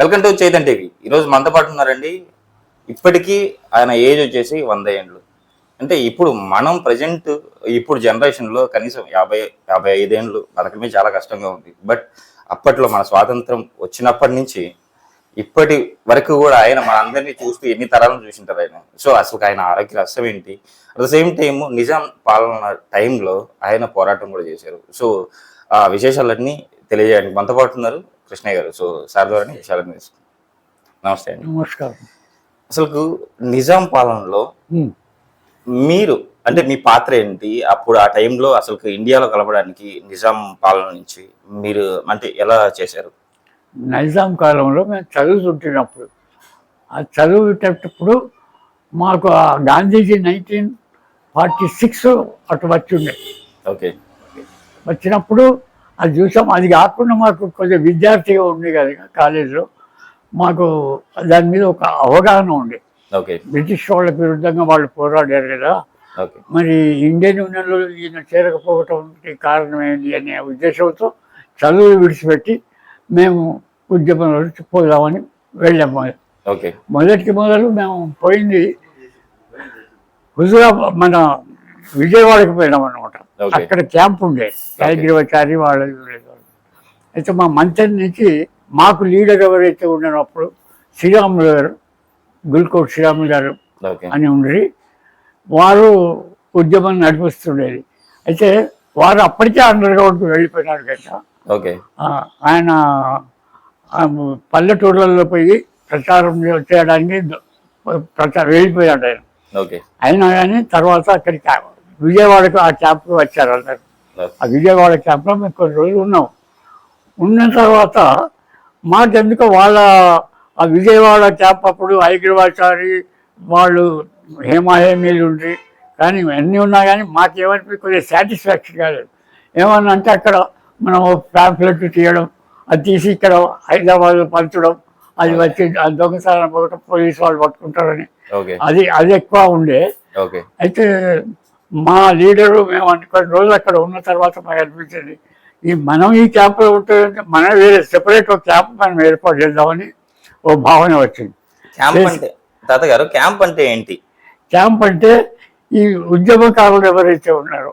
Welcome to Chaitan TV. ఈరోజు మనతో పాటు ఉన్నారండి. ఇప్పటికీ ఆయన ఏజ్ వచ్చేసి వంద ఏండ్లు. అంటే ఇప్పుడు మనం ప్రజెంట్ ఇప్పుడు జనరేషన్లో కనీసం యాభై యాభై ఐదేండ్లు బతకమే చాలా కష్టంగా ఉంది. బట్ అప్పట్లో మన స్వాతంత్రం వచ్చినప్పటి నుంచి ఇప్పటి వరకు కూడా ఆయన మన అందరినీ చూస్తూ ఎన్ని తరాలను చూసింటారు ఆయన. సో అసలు ఆయన ఆరోగ్య రహస్యం ఏంటి? At the same time Nizam పాలన టైంలో ఆయన పోరాటం కూడా చేశారు. సో ఆ విశేషాలన్నీ తెలియజేయడానికి మనతో పాటు ఉన్నారు. కృష్ణయ్య గారు. సో సార్ ద్వారా విషయాలను తెలుసుకుందాం నమస్తే అండి. నమస్కారం. అసలు నిజాం పాలనలో. మీరు అంటే మీ పాత్ర ఏంటి? అప్పుడు ఆ టైంలో అసలు ఇండియాలో కలపడానికి నిజాం పాలన నుంచి మీరు అంటే ఎలా చేశారు? నైజాం కాలంలో మేము చదువుతుంటున్నప్పుడు ఆ చదువుతేటప్పుడు మాకు ఆ గాంధీజీ నైన్టీన్ ఫార్టీ సిక్స్ అటు వచ్చి ఉండే ఓకే. వచ్చినప్పుడు అది చూసాం. అది కాకుండా మాకు కొంచెం విద్యార్థిగా ఉండే కదా కాలేజీలో. మాకు దాని మీద ఒక అవగాహన ఉండే. ఓకే. బ్రిటిష్ వాళ్ళకి విరుద్ధంగా వాళ్ళు పోరాడారు కదా. ఓకే. మరి ఇండియన్ యూనియన్లో ఈయన చేరకపోవటంకి కారణం ఏంటి అనే ఉద్దేశంతో చదువు విడిచిపెట్టి మేము ఉద్యమంలో పోదామని వెళ్ళాము ఓకే. మొదటికి మొదలు మేము పోయింది హుజురా మన విజయవాడకి పోయినాం అనమాట. అక్కడ క్యాంప్ ఉండే. హైదరాబాద్ వాళ్ళు. అయితే మా మంత్రి నుంచి మాకు లీడర్ ఎవరైతే ఉన్నప్పుడు శ్రీరాములు గారు గుల్కోట్ శ్రీరాములు గారు అని ఉండి వారు ఉద్యమం నడిపిస్తుండేది. అయితే వారు అప్పటికే అండర్ గ్రౌండ్కి వెళ్ళిపోయినారు కదా. ఓకే ఆ, ఆయన పల్లెటూర్లలో పోయి ప్రచారం చేయడానికి ప్రచారం వెళ్ళిపోయాడు ఆయన. అయినా కానీ తర్వాత అక్కడికి విజయవాడకు ఆ క్యాంప్కి వచ్చారు అందరు. ఆ విజయవాడ క్యాంప్లో మేము కొన్ని రోజులు ఉన్నాం. ఉన్న తర్వాత మాకెందుకో వాళ్ళ ఆ విజయవాడ క్యాంప్ అప్పుడు హైదరాబాద్చారి వాళ్ళు హేమాహేమీలు ఉండి కానీ అన్నీ ఉన్నా కానీ మాకేమనిపి కొద్దిగా సాటిస్ఫాక్షన్ కాలేదు. ఏమన్నా అంటే అక్కడ మనం ప్యాంప్లెట్ తీయడం అది తీసి ఇక్కడ హైదరాబాద్లో పంచడం అది వచ్చి పోవడం పోలీసు వాళ్ళు పట్టుకుంటారని. అది అది ఎక్కువ ఉండే. అయితే మా లీడరు మేము అనుకున్న రోజులు అక్కడ ఉన్న తర్వాత మాకు అనిపించింది ఈ మనం ఈ క్యాంపులో ఉంటుందంటే మనం వేరే సెపరేట్ ఒక క్యాంప్ మనం ఏర్పాటు చేద్దామని ఓ భావన వచ్చింది. క్యాంప్ అంటే తాత గారు క్యాంప్ అంటే ఏంటి? క్యాంప్ అంటే ఈ ఉద్యమకారులు ఎవరైతే ఉన్నారో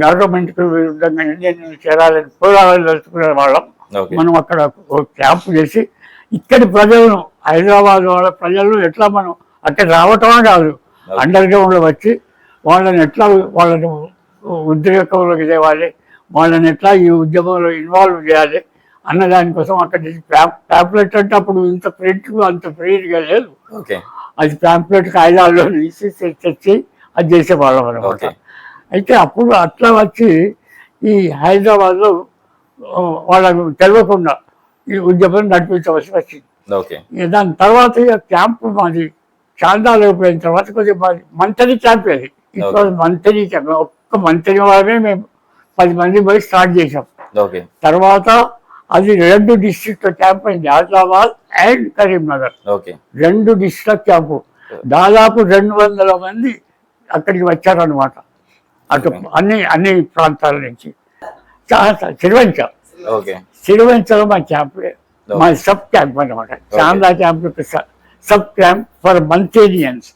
గవర్నమెంట్కి విరుద్ధంగా ఇండియన్ చేరాలని పోరాడాలని తెలుసుకునే వాళ్ళం. మనం అక్కడ ఒక క్యాంప్ చేసి ఇక్కడి ప్రజలను హైదరాబాద్ వాళ్ళ ప్రజలను ఎట్లా మనం అక్కడ రావటమే కాదు అండర్ గ్రౌండ్లో వచ్చి వాళ్ళని ఎట్లా వాళ్ళని ఉద్రేకంలోకి తేవాలి వాళ్ళని ఎట్లా ఈ ఉద్యమంలో ఇన్వాల్వ్ చేయాలి అన్న దానికోసం అక్కడ ప్యాంప్లెట్ అంటే అప్పుడు ఇంత ప్రింట్ అంత ఫ్రీగా లేదు. ఓకే. అది ప్యాంప్లెట్ కాగితాల్లో తీసి తెచ్చి అది చేసేవాళ్ళం అనమాట ఓకే. అయితే అప్పుడు అట్లా వచ్చి ఈ హైదరాబాద్లో వాళ్ళకు తెలియకుండా ఈ ఉద్యమం నడిపించవలసి వచ్చింది. దాని తర్వాత క్యాంపు మాది చాందాలు పోయిన తర్వాత కొద్దిగా మాది మంత్రి క్యాంప్ అది. ఇప్పుడు మంత్రి ఒక్క మంత్రి వాళ్ళమే మేము పది మంది పోయి స్టార్ట్ చేసాం తర్వాత అది రెండు డిస్ట్రిక్ట్ క్యాంప్ అయింది ఆదిలాబాద్ అండ్ కరీంనగర్ రెండు డిస్ట్రిక్ట్ క్యాంపు దాదాపు రెండు వందల మంది అక్కడికి వచ్చారనమాట అటు అన్ని అన్ని ప్రాంతాల నుంచి. చా- సిరివంచ ఓకే సిరివంచలో మా క్యాంప్ మా సబ్ క్యాంప్ అనమాట Chanda camp sub camp for మంతేనియన్స్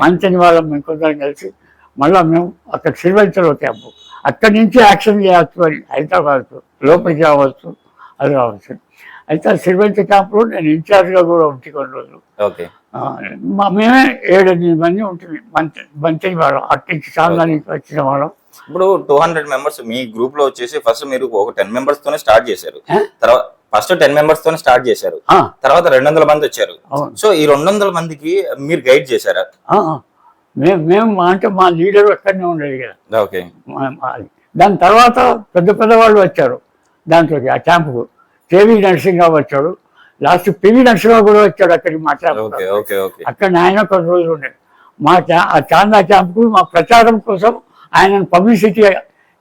Manthani వాళ్ళం మేము కొందరం కలిసి మళ్ళీ మేము అక్కడ సిరివంచలో క్యాంపు అక్కడి నుంచి యాక్షన్ చేయవచ్చు అని హైదరాబాద్ లోపలికి రావచ్చు అది రావచ్చు. అయితే సిరివంచ క్యాంప్లో నేను ఇన్ఛార్జ్గా కూడా ఉంటే కొన్ని రోజులు. మా- మేమే ఏడెనిమిది మంది ఉంటుంది. మంచి మంచి వాళ్ళం. అట్టించి చాలానికి వచ్చిన వాళ్ళం. ఇప్పుడు టూ హండ్రెడ్ మెంబర్స్ మీ గ్రూప్లో వచ్చేసి ఫస్ట్ మీరు ఒక టెన్ మెంబర్స్ తోనే స్టార్ట్ చేశారు? తర్వాత ఫస్ట్ టెన్ మెంబర్స్ తోనే స్టార్ట్ చేశారు. ఆ, తర్వాత రెండు వందల మంది వచ్చారు. సో ఈ రెండు వందల మందికి మీరు గైడ్ చేశారా. మేము మేము మా- అంటే మా లీడర్ అక్కడనే ఉండేది కదా. ఓకే. దాని తర్వాత పెద్ద పెద్ద వాళ్ళు వచ్చారు దాంట్లోకి ఆ క్యాంపుకు. కేవీ నరసింహరావు వచ్చాడు. లాస్ట్ పివి నరసింహరావు కూడా వచ్చాడు అక్కడికి మా క్యాంపు ఓకే ఓకే ఓకే. అక్కడ ఆయన కొన్ని రోజులు ఉండే మా ఆ చాందా క్యాంపుకు మా ప్రచారం కోసం ఆయనను పబ్లిసిటీ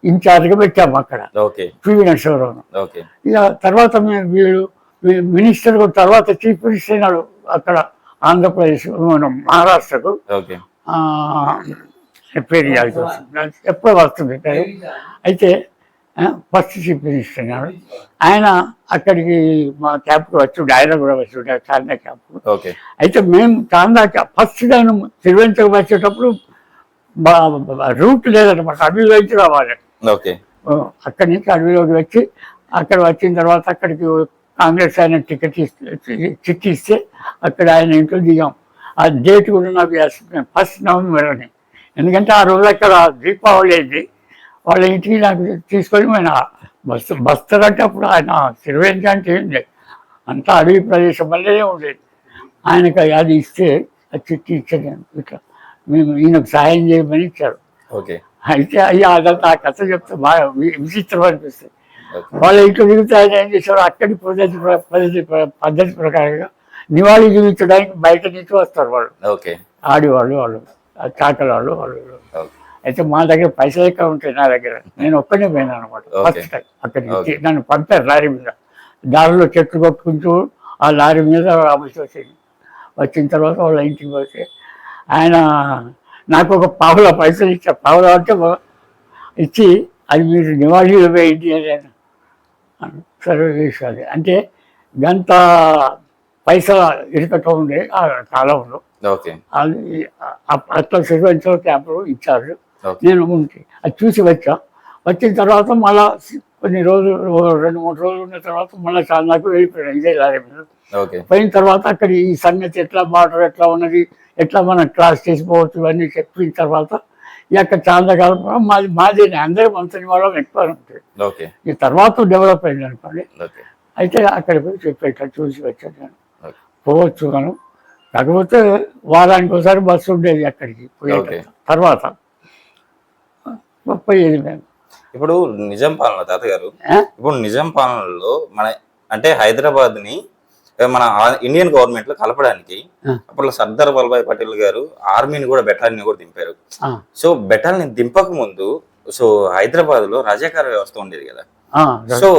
ఇన్ఛార్జ్గా పెట్టాము అక్కడ. ఓకే. పివి నరసింహరావును. ఓకే. ఇక తర్వాత మేము వీళ్ళు మినిస్టర్ తర్వాత చీఫ్ మినిస్టర్ అయినాడు అక్కడ ఆంధ్రప్రదేశ్ మహారాష్ట్రకు. ఓకే ఆ, పేరు యాదకి వస్తుంది. ఎప్పుడో వస్తుంది అయితే ఫస్ట్ మినిస్టర్ గారు ఆయన అక్కడికి మా క్యాంప్కి వచ్చి ఆయన కూడా వచ్చి చాందా క్యాంప్ ఓకే. అయితే మేము చాందా ఫస్ట్ నేను తిరువెంతకు వచ్చేటప్పుడు రూట్ లేదనమాట అడవిలో నుంచి రావాలి. అక్కడి నుంచి అడవిలోకి వచ్చి అక్కడ వచ్చిన తర్వాత అక్కడికి కాంగ్రెస్ ఆయన టికెట్ ఇస్తే చిట్టి ఇస్తే అక్కడ ఆయన ఇంట్లో దిగాం. ఆ డేట్ కూడా నాకు ఫస్ట్ నవంబర్ అని ఎందుకంటే ఆ రోజు అక్కడ దీపావళి అయింది. వాళ్ళ ఇంటికి నాకు తీసుకొని పోయిన. బస్ బస్తర్ అంటే అప్పుడు ఆయన సిరివేంద్ర అంటే ఏం లేదు. అంతా అడవి ప్రదేశం వల్లనే ఉండేది ఆయనకు అది ఇస్తే ఆ చిట్టి ఇచ్చాను ఇట్లా మేము ఈయనకు సాయం చేయమని ఇచ్చారు. ఓకే. అయితే అయ్యా అదంతా ఆ కథ చెప్తే బాగా విచిత్రం అనిపిస్తుంది. వాళ్ళ ఇంట్లో దిగుతే ఆయన ఏం చేశారు అక్కడి పద్ధతి పద్ధతి పద్ధతి ప్రకారంగా నివాళి జీవించడానికి బయట నుంచి వస్తారు వాళ్ళు. ఓకే. ఆడివాళ్ళు వాళ్ళు ఆ చాకల వాళ్ళు. వాళ్ళు అయితే మా దగ్గర పైసలు ఎక్కువ ఉంటాయి నా దగ్గర? నేను ఒక్కనే పోయినా అనమాట. First time Okay. నన్ను పంపారు లారీ మీద. దారిలో చెట్లు కొట్టుకుంటూ ఆ లారీ మీద రావాల్సి వచ్చింది. వచ్చిన తర్వాత వాళ్ళ ఇంటికి పోతే ఆయన నాకు ఒక పావుల పైసలు ఇచ్చా. పావుల అంటే ఇచ్చి అది మీరు నివాళీలో వేయండి అని ఆయన అన్నాడు. సరే వేసాలి అంటే గంత పైసల ఇరుకట ఉండే ఆ కాలంలో. అది అట్లా సర్వెంట్స్ క్యాంపులో ఇచ్చారు. నేను ఉంటే అది చూసి వచ్చా. వచ్చిన తర్వాత మళ్ళా కొన్ని రోజులు రెండు మూడు రోజులు ఉన్న తర్వాత మళ్ళీ చాలాకు వెళ్ళిపోయాను. ఇదే లారీ మీద. ఓకే. పోయిన తర్వాత అక్కడ ఈ సంగతి ఎట్లా వాటర్ ఎట్లా ఉన్నది ఎట్లా మనం క్లాస్ చేసిపోవచ్చు ఇవన్నీ చెప్పిన తర్వాత ఈ యొక్క చాలా కాలం మాది మాది అందరూ మంత్రి వాళ్ళం ఎక్కువ ఓకే. ఈ తర్వాత డెవలప్ అయింది అనుకోండి. అయితే అక్కడ పోయి చెప్పి ఇట్లా చూసి వచ్చాను నేను. పోవచ్చు మనం కాకపోతే వారానికి ఒకసారి బస్సు ఉండేది అక్కడికి పోయే. తర్వాత పోయేది మేము. ఇప్పుడు నిజాం పాలన తాతగారు? ఇప్పుడు నిజాం పాలనలో మన అంటే హైదరాబాద్ని మన ఇండియన్ గవర్నమెంట్లో కలపడానికి. అప్పుడు సర్దార్ వల్లభాయ్ పటేల్ గారు ఆర్మీని కూడా బెటాలియన్ కూడా దింపారు. సో బెటాలియన్ దింపక ముందు సో హైదరాబాద్లో రజాకార వ్యవస్థ ఉండేది కదా. సో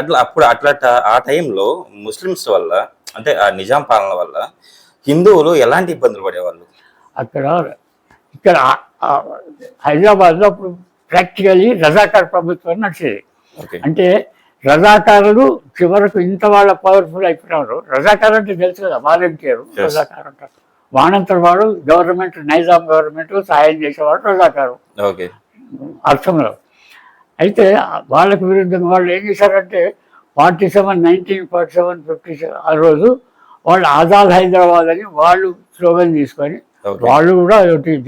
అట్లా అప్పుడు అట్లా ఆ టైంలో ముస్లిమ్స్ వల్ల అంటే ఆ నిజాం పాలన వల్ల హిందువులు ఎలాంటి ఇబ్బందులు పడేవాళ్ళు? అక్కడ ఇక్కడ హైదరాబాద్లో అప్పుడు ప్రాక్టికలీ రజాకార్ ప్రభుత్వం నడిచేది. అంటే రజాకారులు చివరకు ఇంత వాళ్ళ పవర్ఫుల్ అయిపోయినారు. రజాకార్ అంటే తెలుసు కదా వాలంటీర్. రజాకార్ అంటారు. వానంతటి వాడు గవర్నమెంట్ నైజాం గవర్నమెంట్ సహాయం చేసేవాడు రజాకారు. ఓకే. అర్థంలో అయితే వాళ్ళకు విరుద్ధంగా వాళ్ళు ఏం చేశారంటే forty seven nineteen forty seven fifty seven ఆ రోజు వాళ్ళు ఆజాద్ హైదరాబాద్ అని వాళ్ళు స్లోగన్ తీసుకొని వాళ్ళు కూడా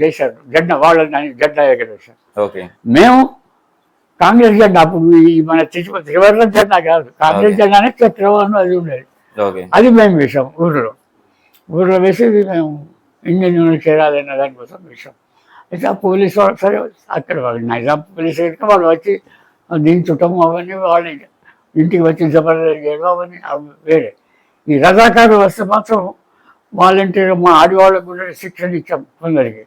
చేశారు. జెండా వాళ్ళని జెండా ఎగరేశారు. మేము కాంగ్రెస్ జెండా అప్పుడు మన తిరుపతి త్రివర్ణ జెండా కాదు. కాంగ్రెస్. జెండానే చక్రవర్ణం అది ఉండేది. అది మేము వేసాం ఊరిలో. ఊరిలో వేసి మేము ఇండియన్ యూనియన్ చేరాలన్న దానికోసం వేసాం అయితే ఆ పోలీసు వాళ్ళు సరే అక్కడ వాళ్ళు నైజాం పోలీసు వాళ్ళు వచ్చి దించటం అవన్నీ వాళ్ళ ఇంటికి వచ్చి జబర్దస్త్ చేయడం అవన్నీ వేరే. ఈ రజాకారు వస్తే మాత్రం వాలంటీర్ మా ఆడవాళ్ళకు కూడా శిక్షణ ఇచ్చాం కొందరికి.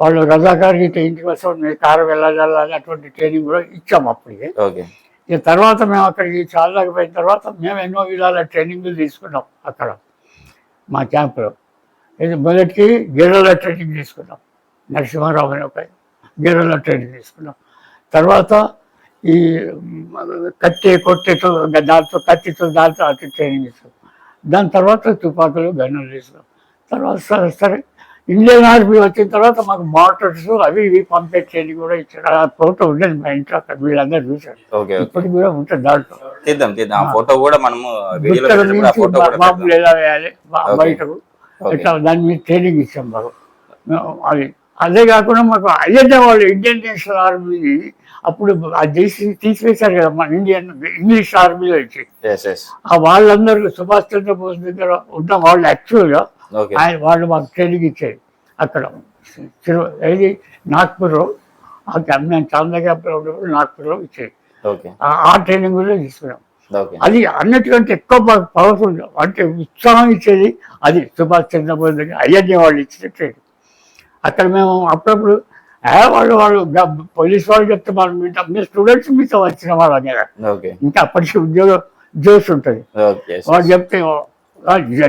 వాళ్ళు రజాకారుకి ఇంటికి వస్తాం కారు వెళ్ళాలి అటువంటి ట్రైనింగ్ కూడా ఇచ్చాం అప్పటికే. ఓకే. ఇక తర్వాత మేము అక్కడికి చాలాకి పోయిన తర్వాత మేము ఎన్నో విధాల ట్రైనింగ్లు తీసుకున్నాం అక్కడ మా క్యాంపులో ఇది మొదటికి గెర్రల ట్రైనింగ్ తీసుకున్నాం. నరసింహారావు అనే ఒక గెర్రల ట్రైనింగ్ తీసుకున్నాం. తర్వాత ఈ కత్తి కొట్టెతో దాంతో కత్తితో దాంతో అటు ట్రైనింగ్ తీసుకున్నాం దాని తర్వాత తుపాకులు గన్నులు తీసుకున్నాం తర్వాత సరే సరే. ఇండియన్ ఆర్మీ వచ్చిన తర్వాత మాకు మోటార్స్ అవి ఇవి పంపే ట్రైనింగ్ కూడా ఇచ్చారు ఆ ఫోటో ఉండేది మా ఇంట్లో అక్కడ వీళ్ళందరూ చూశారు. ఇప్పటికి కూడా ఉంటుంది దాంట్లో. తీద్దాం తీద్దాం. ఫోటో కూడా మనము పెడదాం. ఎలా వేయాలి. బయటకు. ఇట్లా దాని మీద ట్రైనింగ్ ఇచ్చాం మేము అది. అదే కాకుండా మాకు అయ్యే వాళ్ళు ఇండియన్ నేషనల్ ఆర్మీ అప్పుడు అది తీసి తీసివేశారు కదా మన ఇండియన్ ఇంగ్లీష్ ఆర్మీలో ఇచ్చి. ఆ వాళ్ళందరూ సుభాష్ చంద్రబోస్ దగ్గర ఉన్న వాళ్ళు యాక్చువల్గా ఆయన వాళ్ళు మాకు ట్రైనింగ్ ఇచ్చేది అక్కడ. ఏది? నాగ్పూర్లో. ఆ క్యాంప్ నేను చాందా క్యాంప్లో ఉన్నప్పుడు నాగ్పూర్లో ఇచ్చేది ఓకే ఆ- ఆ ట్రైనింగ్ కూడా తీసుకున్నాం. అది అన్నిటికంటే ఎక్కువ పవర్ఫుల్ అంటే ఉత్సాహం ఇచ్చేది అది సుభాష్ చంద్రబోస్ దగ్గర అయ్యన్య వాళ్ళు ఇచ్చిన ట్రైనింగ్ అక్కడ మేము అప్పుడప్పుడు వాళ్ళు వాళ్ళు పోలీస్ వాళ్ళు చెప్తే మనం వింటాం మీరు స్టూడెంట్స్ మీతో వచ్చిన వాళ్ళు ఓకే. ఇంకా అప్పటికి ఉద్యోగం జోష్ ఉంటుంది. ఓకే వాళ్ళు చెప్తే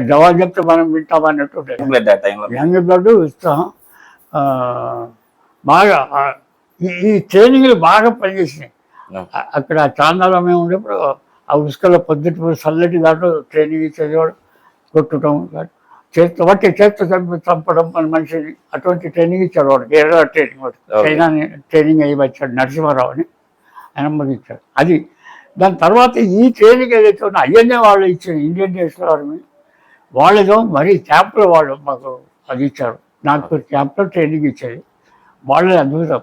జవాబు చెప్తే మనం వింటాం అన్నట్టు యంగ్ బ్లడ్ ఆ, బాగా ఈ ట్రైనింగ్లు బాగా పనిచేసినాయి. అక్కడ చాందాలో మేము ఉండేప్పుడు ఆ ఉసుకలో పొద్దుటి పూట చల్లటి దాంట్లో ట్రైనింగ్ ఇచ్చేవాడు కొట్టడం చేతితో బట్టి చేతితో చంపి చంపడం మన మనిషిని అటువంటి ట్రైనింగ్ ఇచ్చాడు వాడు. కేరళ ట్రైనింగ్. చైనా ట్రైనింగ్ అయ్యి వచ్చాడు నరసింహారావు అని ఆయన ఇచ్చాడు అది దాని తర్వాత ఈ ట్రైనింగ్ ఏదైతే ఉన్నా అయ్యనే వాళ్ళు ఇచ్చిన ఇండియన్ నేషనల్ ఆర్మీ వాళ్ళేదో మరీ క్యాంప్లో వాళ్ళు మాకు అది ఇచ్చారు. నాకు క్యాంప్లో ట్రైనింగ్ ఇచ్చేది. వాళ్ళే అద్భుతం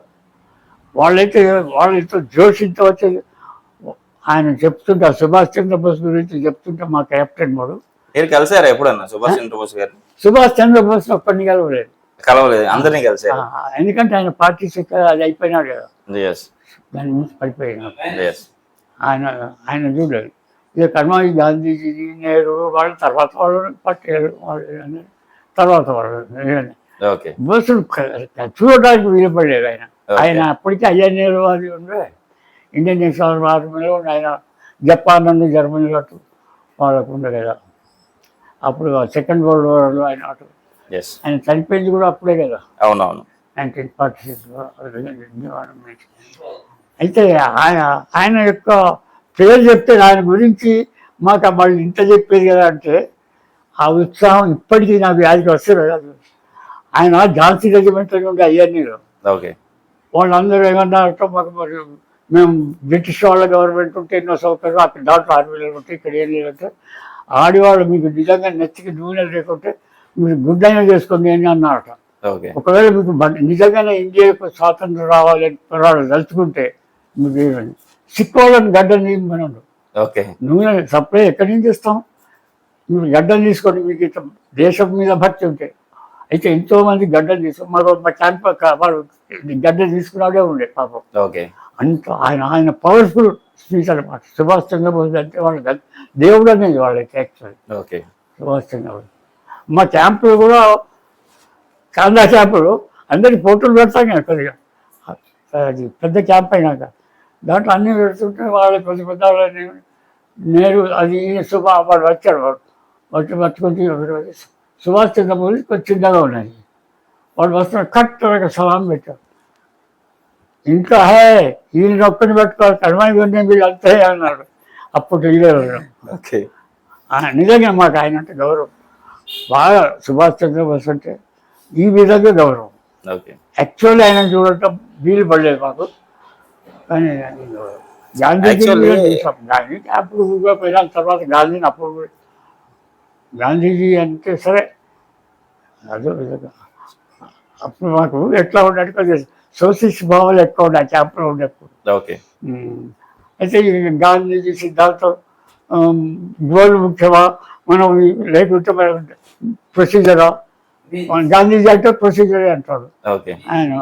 వాళ్ళైతే వాళ్ళతో జోషితో వచ్చేది ఆయన చెప్తుంటే సుభాష్ చంద్రబోస్ గురించి చెప్తుంటే మా కెప్టెన్ వాడు మీరు కలిసారా ఎప్పుడన్నా సుభాష్ చంద్రబోస్ గారు సుభాష్ చంద్రబోస్ ఒక్కడిని కలవలేదు కలవలేదు అందరినీ కలిసారు ఆ, ఎందుకంటే ఆయన పార్టీ సెక్రటరీ అది అయిపోయినాడు కదా ఎస్ దాని నుంచి పడిపోయినాడు ఎస్ ఆయన ఆయన చూడలేదు ఇక కర్మాయి గాంధీజీ నెహ్రూ వాళ్ళ తర్వాత వాళ్ళు పట్టేరు వాళ్ళు అని తర్వాత వాళ్ళు ఏమని. ఓకే బస్సులు క- చూడడానికి వీలుపడలేదు ఆయన ఆయన అప్పటికే అయ్యన్నీరు అది ఉండే ఇండియన్ నేషనల్ ఆర్మీలో ఉండే ఆయన జపాన్ నుండి జర్మనీ అటు వాళ్ళకు ఉండే కదా అప్పుడు సెకండ్ వరల్డ్ వార్లో ఆయన ఆయన చనిపోయింది కూడా అప్పుడే కదా. అవునవును. నైన్టీన్ ఫార్టీ సిక్స్లో అయితే ఆయన ఆయన యొక్క పేరు చెప్తే ఆయన గురించి మాకు మళ్ళీ ఇంత చెప్పేది కదా అంటే ఆ ఉత్సాహం ఇప్పటికీ నా వ్యాధికి వస్తుంది కదా. ఆయన ఝాన్సీ రెజిమెంట్ నుండి అయ్యన్నీరు ఓకే. వాళ్ళందరూ ఏమన్నారంటే మాకు మరి మేము బ్రిటిష్ వాళ్ళ గవర్నమెంట్ ఉంటే ఎన్నో సౌకర్యాలు అక్కడ దాంట్లో ఆర్మీలో ఉంటే ఇక్కడ ఏం లేదంటే ఆడవాళ్ళు మీకు నిజంగా నెత్తికి నూనె లేకుంటే మీరు గుడ్డైనా చేసుకోండి అని అన్నారట. ఓకే. ఒకవేళ మీకు నిజంగానే ఇండియాకు స్వాతంత్రం రావాలని పోరాడు తలుచుకుంటే ఏమని సిక్కోళ్ళని గడ్డలు తీయమనండు. ఓకే. నూనె సప్లై ఎక్కడి నుంచి ఇస్తాం? మీరు గడ్డలు తీసుకొని మీకు ఇట్లా దేశం మీద భక్తి ఉంటే అయితే ఎంతో మంది గడ్డలు తీసుకుని మరో మా క్యాంప్ వాడు గడ్డలు తీసుకున్నాడే ఉండే పాపం. ఓకే. అంత ఆయన ఆయన పవర్ఫుల్ స్పీచ్ అనమాట సుభాష్ చంద్రబోస్ అంటే వాళ్ళ దేవుడు అనేది వాళ్ళకి యాక్చువల్లీ ఓకే. సుభాష్ చంద్రబోస్ మా క్యాంపులో కూడా కాందా క్యాంపులో అందరికి ఫోటోలు పెడతాం కదా కొద్దిగా. అది పెద్ద క్యాంప్ అయినాక దాంట్లో అన్నీ పెడుతుంటే వాళ్ళ కొద్ది పెద్ద వాళ్ళని నేను అది సుభా వాడు వచ్చాడు వాడు. వచ్చి పట్టుకొని సుభాష్ చంద్రబోస్ కొంచెం చిన్నగా ఉన్నది. వాడు వస్తున్నాడు కట్ సలాం పెట్టాడు. ఇంకా హే ఈయన నొప్పిని పెట్టుకోవాలి కర్మాయి కొన్ని వీళ్ళు అంతే అన్నాడు. అప్పుడు ఓకే. నిజంగా మాకు ఆయన అంటే గౌరవం. బాగా సుభాష్ చంద్రబోస్ అంటే ఈ విధంగా గౌరవం. యాక్చువల్లీ ఆయన చూడటం వీలు పడలేదు మాకు. కానీ గౌరవం. గాంధీజీ Actually- కూడా చూసాం. గాంధీ అప్పుడు పోయిన తర్వాత గాంధీని అప్పుడు గాంధీజీ అంటే సరే. అదే విధంగా. అప్పుడు మాకు ఎట్లా ఉన్నట్టు కొద్దిగా సోషలిస్ట్ భావాలు ఎక్కువ ఉన్నాయి క్యాంపులో ఉండేప్పుడు ఓకే. అయితే గాంధీజీ సిద్ధాంతం గోల్ ముఖ్యమా? మనం లేకుంటే మనం ప్రొసీజరా? గాంధీజీ అంటే ప్రొసీజర్ అంటాడు ఓకే. ఆయన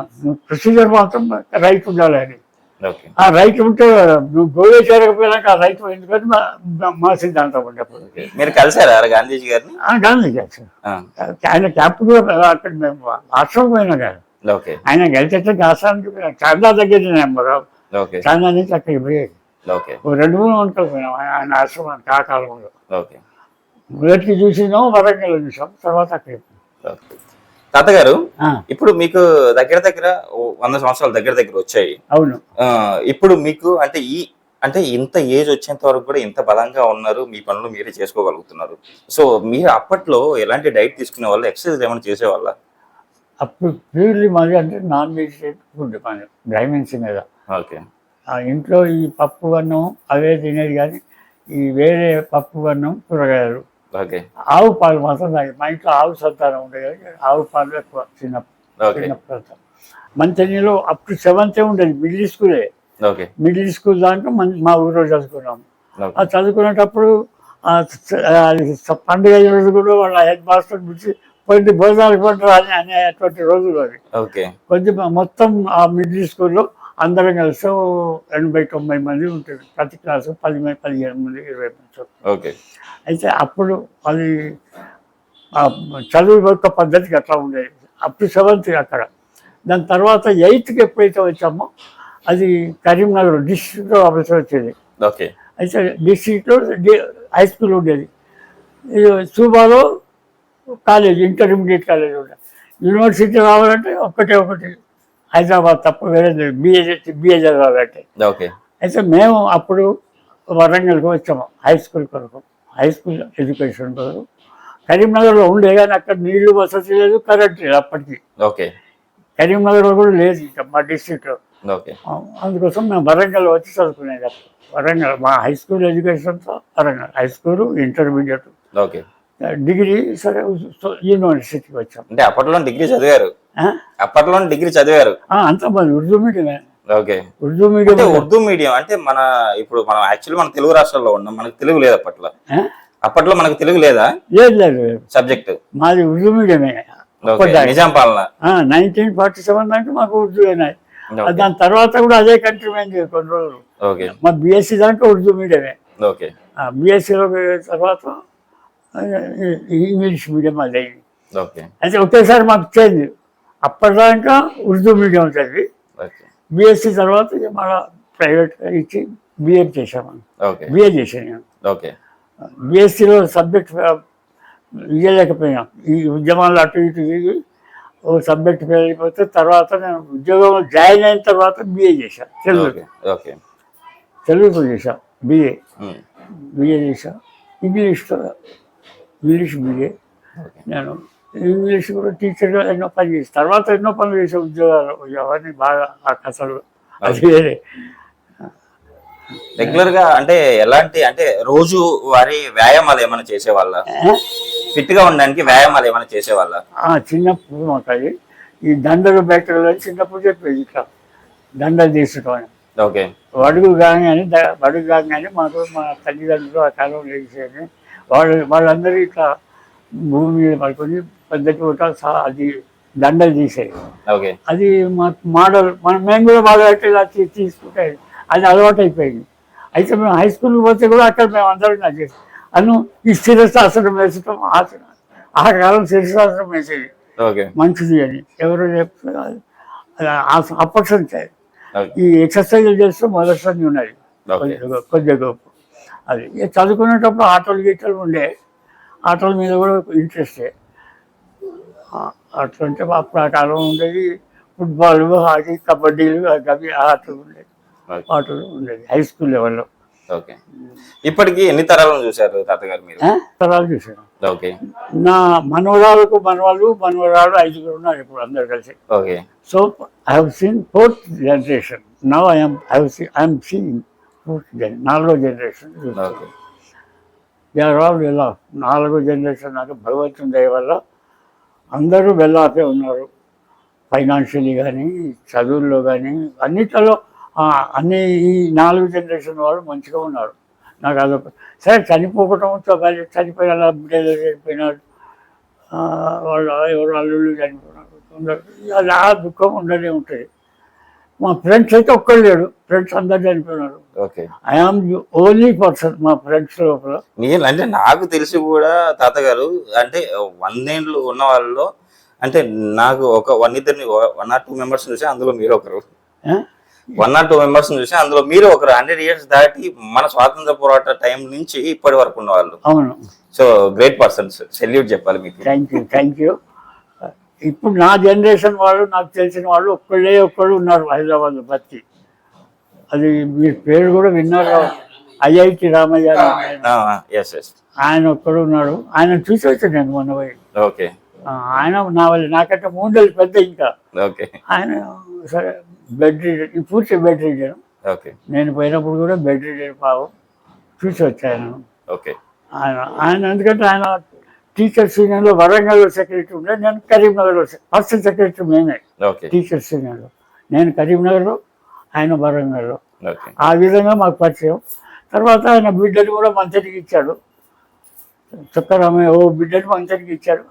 ప్రొసీజర్ మాత్రం రైట్ ఉండాలి అని ఓకే. ఆ రైట్ ఉంటే నువ్వు గోవే చేరకపోయినాక ఆ రైట్ ఎందుకని మా- సిద్ధాంతం ఉండేప్పుడు మీరు కలిసారా గాంధీజీ గారిని? ఆ, గాంధీజీ. ఆ, ఆయన క్యాంప్ కూడా అక్కడ మేము ఆశ్రమం పోయినా కాదు ఆయన ఆశ్రమానికి పోయినా చాందా దగ్గర నెంబర్ ఓకే. చాందా నుంచి అక్కడికి పోయేది రెండు మూడు వంటలు పోయినాం. ఆయన- ఆశ్రమానికి ఆ కాలంలో. ఓకే. మొదటికి చూసినాం వరంగల్ చూసాం తర్వాత అక్కడికి. తాతగారు ఇప్పుడు మీకు దగ్గర దగ్గర వంద సంవత్సరాలు దగ్గర దగ్గర వచ్చాయి. అవును. ఇప్పుడు మీకు అంటే ఈ అంటే ఇంత ఏజ్ వచ్చేంత వరకు కూడా ఇంత బలంగా ఉన్నారు మీ పనులు మీరే చేసుకోగలుగుతున్నారు. సో మీరు అప్పట్లో ఎలాంటి డైట్ తీసుకునే వాళ్ళు ఎక్సర్సైజ్ ఏమైనా చేసేవాళ్ళ? అప్పుడు ప్యూర్లీ మాది అంటే నాన్ వెజిటేరియన్ ఫుడ్ మన బ్రైమిన్స్ మీద. ఓకే. ఆ ఇంట్లో ఈ పప్పు అన్నం అవే తినేది కానీ ఈ వేరే పప్పు అన్నం కూరగాయలు. ఓకే. ఆవు పాలు మాత్రం తాగి మా ఇంట్లో ఆవు సంతానం ఉండేది కానీ ఆవు పాలు ఎక్కువ చిన్నప్పుడు మంచినీళ్ళు అప్ టు సెవెంతే ఉండేది మిడిల్ స్కూలే ఓకే. మిడిల్ స్కూల్ దాంట్లో మా ఊరిలో చదువుకున్నాం. ఆ చదువుకునేటప్పుడు పండుగ రోజు కూడా వాళ్ళ హెడ్ మాస్టర్ పిలిచి కొన్ని భోజనాలు పంటారు అని అనేటువంటి రోజులు అవి. ఓకే. కొద్ది మొత్తం ఆ మిడిల్ స్కూల్లో అందరం కలిసి ఎనభై తొంభై మంది ఉంటుంది ప్రతి క్లాసు పది మంది పదిహేను మంది ఇరవై మంది అయితే అప్పుడు అది చదువు యొక్క పద్ధతికి అట్లా ఉండేది. అప్పుడు సెవెంత్ అక్కడ. దాని తర్వాత ఎయిత్కి ఎప్పుడైతే వచ్చామో అది కరీంనగర్ డిస్ట్రిక్ట్లో ఆఫీసర్ వచ్చేది. ఓకే. అయితే డిస్ట్రిక్ట్లో హై స్కూల్ ఉండేది. సూబాలో కాలేజ్ ఇంటర్మీడియట్ కాలేజ్ ఉండేది యూనివర్సిటీ రావాలంటే ఒక్కటే ఒకటి. హైదరాబాద్ తప్ప వేరే బిఏ బిఏ చదవాలంటే. ఓకే. అయితే మేము అప్పుడు వరంగల్కి వచ్చాము హై స్కూల్ కొరకు. హై స్కూల్ ఎడ్యుకేషన్ కొరకు. కరీంనగర్లో ఉండే కానీ అక్కడ నీళ్ళు వసతి లేదు కరెంట్ లేదు అప్పటికి. ఓకే. కరీంనగర్లో కూడా లేదు ఇంకా మా డిస్ట్రిక్ట్లో ఓకే. అందుకోసం మేము వరంగల్ వచ్చి చదువుకునేది వరంగల్ మా high school ఎడ్యుకేషన్తో Warangal. High school intermediate okay. Degree సరే యూనివర్సిటీకి వచ్చాం. అంటే అప్పట్లో డిగ్రీ చదివారు? అప్పట్లో డిగ్రీ చదివారు. అంతా మాది ఉర్దూ మీడియమే. ఓకే. ఉర్దూ అంటే మీడియం ఉర్దూ మీడియం అంటే మన ఇప్పుడు మనం యాక్చువల్లీ మన తెలుగు రాష్ట్రాల్లో ఉన్నాం మనకు తెలుగు లేదు అప్పట్లో? అప్పట్లో మనకు తెలుగు లేదా? లేదు లేదు. సబ్జెక్ట్ మాది ఉర్దూ మీడియమే. నిజాం పాలన. నైన్టీన్ ఫార్టీ సెవెన్ దాకా మాకు ఉర్దూ అయినాయి ఓకే. దాని తర్వాత కూడా అదే కంట్రీ మేము కొన్ని రోజులు. మా బీఎస్సీ దాంట్లో ఉర్దూ మీడియమే. ఓకే. బీఎస్సీలో తర్వాత ఇంగ్లీష్ మీడియం అది. అయితే ఒకేసారి మాకు చేంజ్. అప్పటిదాకా ఉర్దూ మీడియం చదివి బీఎస్సీ తర్వాత మళ్ళీ ప్రైవేట్గా ఇచ్చి బీఎడ్ ఓకే. బీఏ చేశాను నేను. బీఎస్సీలో సబ్జెక్ట్ ఇవ్వలేకపోయాం ఈ ఉద్యమాలు అటు ఇటు తిరిగి ఓ సబ్జెక్ట్ ఫెయిల్ అయిపోతే తర్వాత నేను ఉద్యోగంలో జాయిన్ అయిన తర్వాత బీఏ చేశాను తెలుగు. తెలుగుతో చేశాను బీఏ. బీఏ చేశాను ఇంగ్లీష్తో ఇంగ్లీష్ బీఏ ఓకే. నేను ఇంగ్లీష్ కూడా టీచర్గా ఎన్నో పని చేసి తర్వాత ఎన్నో పనులు చేసే ఉద్యోగాలు అవన్నీ బాగా ఆ కథలు. అది వేరే. రెగ్యులర్గా అంటే ఎలాంటి అంటే రోజు వారి వ్యాయామాలు ఏమైనా చేసేవాళ్ళ? ఫిట్గా ఉండడానికి వ్యాయామాలు ఏమైనా చేసేవాళ్ళ? చిన్నప్పుడు మాకు ఈ దండలు బెట్టలు అని చిన్నప్పుడు చెప్పేది ఇట్లా. దండలు తీసుకోవడం ఓకే. అడుగు కాగానే ద- అడుగు కాగానే మాకు మా తల్లిదండ్రులు ఆ కాలం లేచేది వాళ్ళు వాళ్ళందరూ ఇట్లా భూమి మీద పడుకొని పెద్ద సా- అది దండలు తీసేది. ఓకే. అది మా మోడల్ మనం మేము కూడా బాగా అంటే ఇలా తీసుకుంటే అది అలవాటు అయిపోయింది అయితే మేము హై స్కూల్కి పోతే కూడా అక్కడ మేము అందరం అది. చేస్తాం అను ఈ శిరశాస్త్రం వేసటం ఆసనం. ఆ కాలం శిరశాస్త్రం వేసేది. మంచిది అని. ఎవరు చెప్తారు అది. అప్పటి ఓకే. ఈ ఎక్సర్సైజ్ చేస్తూ మొదటిసారి ఉన్నది. కొద్దిగా గొప్ప. అది. చదువుకునేటప్పుడు ఆటలు గీటలు ఉండే ఆటల మీద కూడా ఇంట్రెస్టే ఆ- అట్లా అంటే అప్పుడు ఆ కాలం ఉండేది. ఫుట్బాల్ హాకీ కబడ్డీలు అవి ఆటలు ఉండేది ఓకే. ఆటలు ఉండేది హై స్కూల్ లెవెల్లో. ఓకే. ఇప్పటికి ఎన్ని తరాలను చూశారు తాతగారు మీరు? తరాలు చూసాను ఓకే. నా మనవరాలకు మనవాళ్ళు మనవరాలు ఐదుగురు ఉన్నారు ఇప్పుడు అందరు కలిసి. Okay. So I have seen fourth generation now I'm I have see I'm gen నాలుగో generation are all well off నాలుగో జనరేషన్ నాకు భగవంతుని దయ వల్ల అందరూ వెల్ ఆఫే ఉన్నారు. ఫైనాన్షియలీ కానీ చదువుల్లో కానీ అన్నిట్లలో ఆ, అన్ని ఈ నాలుగు జనరేషన్ వాళ్ళు మంచిగా ఉన్నారు. నాకు అదొక సరే చనిపోవటం చ- చనిపోయిన చనిపోయినారు ఆ, వాళ్ళ ఎవరు అల్లుళ్ళు చనిపోయినారు. ఆ దుఃఖం ఉండనే ఉంటుంది. మా ఫ్రెండ్స్ అయితే ఒక్కడు లేడు. ఫ్రెండ్స్ అందరు చనిపోయినారు. Okay. I am only person మా ఫ్రెండ్స్ లోపల. నేను అంటే నాకు తెలిసి కూడా తాతగారు అంటే వందేండ్లు ఉన్న వాళ్ళలో అంటే నాకు ఒక వన్ ఇద్దరిని వన్ ఆర్ టూ మెంబర్స్ చూసి అందులో మీరు ఒకరు? వన్ ఆర్ టూ మెంబర్స్ చూసి అందులో మీరు ఒకరు. హండ్రెడ్ ఇయర్స్ దాటి మన స్వాతంత్ర పోరాట టైం నుంచి ఇప్పటి వరకు ఉన్న వాళ్ళు. అవును. సో గ్రేట్ పర్సన్స్ సెల్యూట్ చెప్పాలి మీకు. థ్యాంక్ యూ థ్యాంక్ యూ ఇప్పుడు నా జనరేషన్ వాళ్ళు నాకు తెలిసిన వాళ్ళు ఒక్కళ్ళే ఒక్కళ్ళు ఉన్నారు హైదరాబాద్ బతి అది మీ పేరు కూడా విన్నారు ఐఐటి రామయ్య ఆయన. ఒక్కడు ఉన్నాడు. ఆయన చూసి వచ్చాను నేను మొన్న పోయి. ఓకే. ఆయన నా వాళ్ళు నాకంటే మూడేళ్ళు పెద్ద ఇంకా. ఓకే. ఆయన సరే బెడ్ రీడర్ పూర్తి బెడ్ రీడర్ ఓకే. నేను పోయినప్పుడు కూడా బెడ్ రీడర్ పాపం. చూసి వచ్చాను ఓకే. ఆయన ఆయన ఎందుకంటే ఆయన టీచర్స్ యూనియన్లో వరంగల్లో సెక్రటరీ ఉండే నేను కరీంనగర్లో ఫస్ట్ సెక్రటరీ మేమే ఓకే టీచర్స్ యూనియన్లో నేను కరీంనగర్లో ఆయన వరంగల్లో. ఆ విధంగా మాకు పరిచయం. తర్వాత ఆయన బిడ్డని కూడా మంచడికి ఇచ్చాడు. చక్కరామయ్య ఓ బిడ్డని మంచడికి ఇచ్చాడు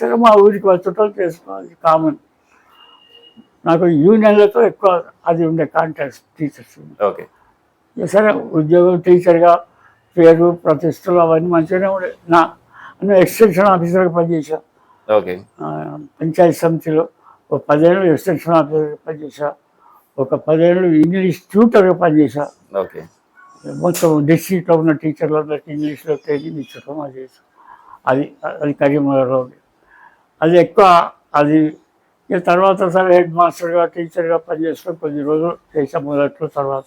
సరే మా ఊరికి వచ్చటం చేసుకోవాలి కామన్ నాకు యూనియన్లతో ఎక్కువ అది ఉండే కాంటాక్ట్స్ టీచర్స్ ఓకే సరే ఉద్యోగం టీచర్గా పేరు ప్రతిష్టలు అవన్నీ మంచిగానే ఉండే. నా నేను ఎక్స్టెన్షన్ ఆఫీసర్గా పనిచేసా ఓకే. పంచాయతీ సమితిలో ఒక పదేళ్ళు ఎక్స్టెన్షన్ ఆఫీసర్గా పనిచేసా ఒక పదేళ్ళు ఇంగ్లీష్ ట్యూటర్గా పనిచేసా ఓకే. మొత్తం డిస్ట్రిక్ట్లో ఉన్న టీచర్లందరికీ ఇంగ్లీష్లో ట్రైనింగ్ ఇచ్చడం అది. అది అది కరీంనగర్లో అది ఎక్కువ అది ఇక తర్వాత సరే హెడ్ మాస్టర్గా టీచర్గా పనిచేసుకొని కొద్ది రోజులు చేసాం మొదట్లో తర్వాత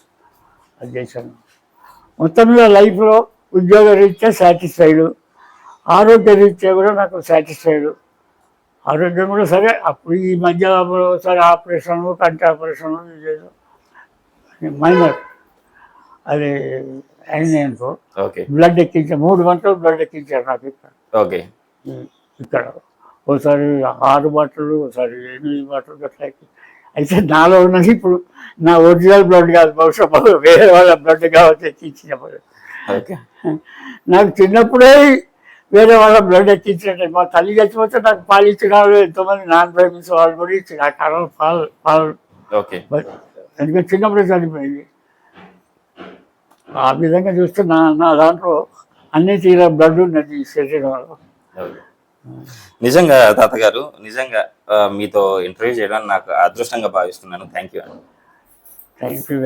అది చేశాను. మొత్తం మీద లైఫ్లో ఉద్యోగ రీత్యా సాటిస్ఫైడ్ ఆరోగ్య రీత్యా కూడా నాకు సాటిస్ఫైడ్ ఆరోగ్యం కూడా సరే అప్పుడు ఈ మధ్య సరే ఆపరేషన్ కంటి ఆపరేషన్ మైనర్ అది అయింది అనుకో. ఓకే. బ్లడ్ ఎక్కించారు మూడు గంటలు బ్లడ్ ఎక్కించారు నాకు ఇక్కడ. ఓకే. ఇక్కడ. ఒకసారి ఆరు బాటలు ఒకసారి ఎనిమిది బాటలు ఎక్కి- అయితే నాలో ఉన్నది ఇప్పుడు నా ఒరిజినల్ బ్లడ్ కాదు బహుశా వేరే వాళ్ళ బ్లడ్ కావచ్చు ఎక్కించినప్పుడు. ఓకే. నాకు చిన్నప్పుడే వేరే వాళ్ళ బ్లడ్ ఎక్కించినట్టు మా తల్లి చచ్చిపోతే నాకు పాలు ఇచ్చిన వాళ్ళు ఎంతోమంది నాన్ ప్రేమించే వాళ్ళు కూడా ఇచ్చిన ఆ కాలం పాలు పాలు. ఓకే. ఎందుకంటే చిన్నప్పుడే చనిపోయింది. ఆ విధంగా చూస్తే నా నా దాంట్లో అన్ని తీర బ్లడ్ ఉన్నది శరీరంలో. నిజంగా తాతగారు నిజంగా మీతో ఇంటర్వ్యూ చేయడానికి నాకు అదృష్టంగా భావిస్తున్నాను. Thank you thank you